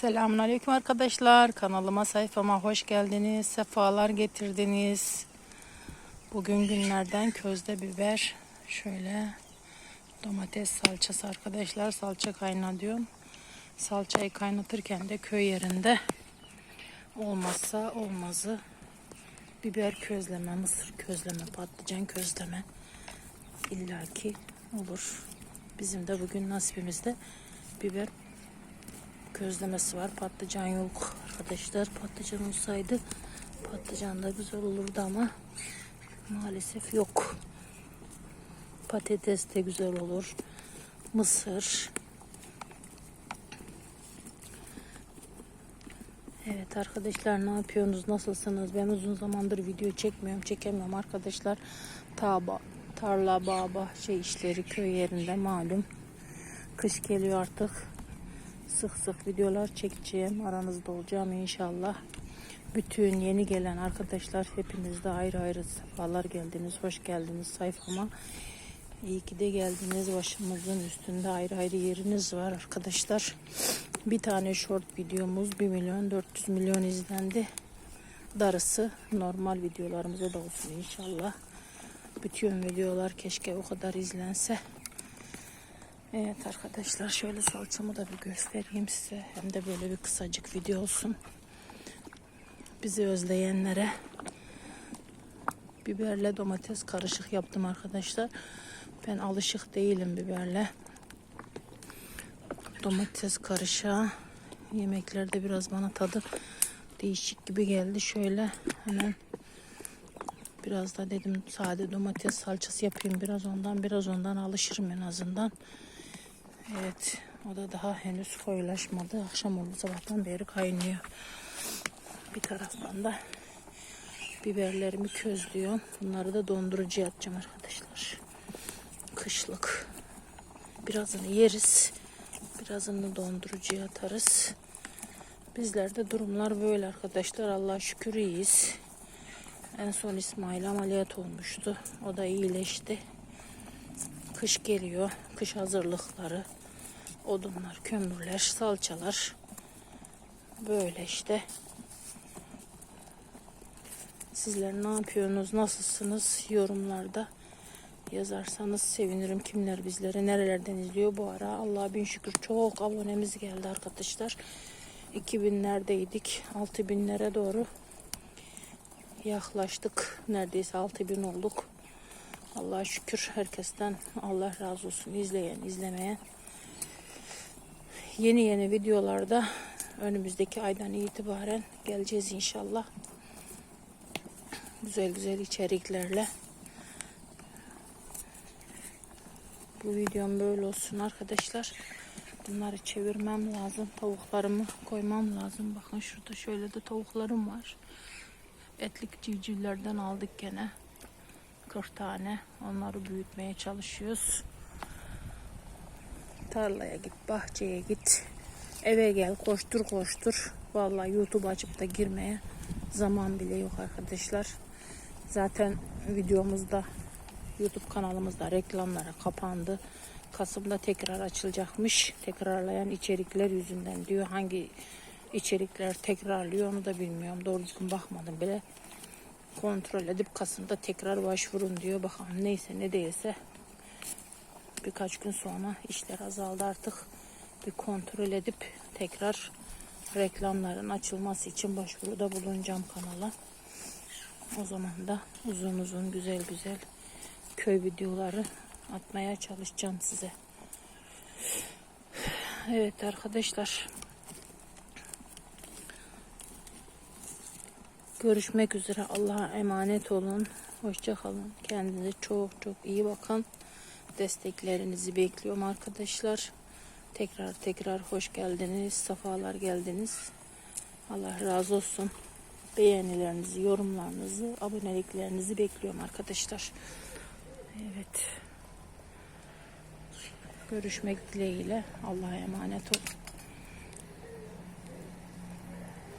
Selamünaleyküm arkadaşlar. Kanalıma sayfama hoş geldiniz. Sefalar getirdiniz. Bugün günlerden közde biber. Şöyle domates salçası arkadaşlar. Salça kaynatıyorum. Salçayı kaynatırken de köy yerinde olmazsa olmazı biber közleme, mısır közleme, patlıcan közleme illaki olur. Bizim de bugün nasibimizde biber közlemesi var. Patlıcan yok arkadaşlar. Patlıcan olsaydı patlıcan da güzel olurdu ama maalesef yok. Patates de güzel olur. Mısır. Evet arkadaşlar ne yapıyorsunuz? Nasılsınız? Ben uzun zamandır video çekmiyorum. Çekemiyorum arkadaşlar. Taba, tarla, bağ, bahçe işleri köy yerinde malum. Kış geliyor artık sık sık videolar çekeceğim. Aranızda olacağım inşallah. Bütün yeni gelen arkadaşlar hepiniz de ayrı ayrı sefalar geldiniz. Hoş geldiniz sayfama. İyi ki de geldiniz. Başımızın üstünde ayrı ayrı yeriniz var arkadaşlar. Bir tane short videomuz 1 milyon 400 milyon izlendi. Darısı normal videolarımıza da olsun inşallah. Bütün videolar keşke o kadar izlense. Evet arkadaşlar şöyle salçamı da bir göstereyim size. Hem de böyle bir kısacık video olsun. Bizi özleyenlere biberle domates karışık yaptım arkadaşlar. Ben alışık değilim biberle. Domates karışığa yemeklerde biraz bana tadı değişik gibi geldi. Şöyle hemen biraz da dedim sade domates salçası yapayım. Biraz ondan biraz ondan alışırım en azından. Evet, o da daha henüz koyulaşmadı. Akşam oldu sabahtan beri kaynıyor. Bir taraftan da biberlerimi közlüyorum. Bunları da dondurucuya atacağım arkadaşlar. Kışlık. Birazını yeriz. Birazını dondurucuya atarız. Bizlerde durumlar böyle arkadaşlar. Allah şükür iyiyiz. En son İsmail ameliyat olmuştu. O da iyileşti. Kış geliyor. Kış hazırlıkları. Odunlar, kömürler, salçalar. Böyle işte. Sizler ne yapıyorsunuz? Nasılsınız? Yorumlarda yazarsanız sevinirim. Kimler bizleri nerelerden izliyor bu ara? Allah'a bin şükür çok abonemiz geldi arkadaşlar. 2000'lerdeydik. 6000'lere doğru yaklaştık. Neredeyse 6000 olduk. Allah'a şükür herkesten Allah razı olsun. izleyen, izlemeyen. Yeni yeni videolarda önümüzdeki aydan itibaren geleceğiz inşallah. Güzel güzel içeriklerle. Bu videom böyle olsun arkadaşlar. Bunları çevirmem lazım. Tavuklarımı koymam lazım. Bakın şurada şöyle de tavuklarım var. Etlik civcivlerden aldık gene. 40 tane. Onları büyütmeye çalışıyoruz. Tarlaya git, bahçeye git. Eve gel, koştur koştur. Vallahi YouTube açıp da girmeye zaman bile yok arkadaşlar. Zaten videomuzda YouTube kanalımızda reklamlara kapandı. Kasım'da tekrar açılacakmış. Tekrarlayan içerikler yüzünden diyor. Hangi içerikler tekrarlıyor onu da bilmiyorum. Doğru düzgün bakmadım bile. Kontrol edip Kasım'da tekrar başvurun diyor. Bakalım neyse ne değilse birkaç gün sonra işler azaldı artık. Bir kontrol edip tekrar reklamların açılması için başvuruda bulunacağım kanala. O zaman da uzun uzun güzel güzel köy videoları atmaya çalışacağım size. Evet arkadaşlar. Görüşmek üzere. Allah'a emanet olun. Hoşça kalın. Kendinize çok çok iyi bakın. Desteklerinizi bekliyorum arkadaşlar. Tekrar tekrar hoş geldiniz. Safalar geldiniz. Allah razı olsun. Beğenilerinizi, yorumlarınızı, aboneliklerinizi bekliyorum arkadaşlar. Evet. Görüşmek dileğiyle. Allah'a emanet olun.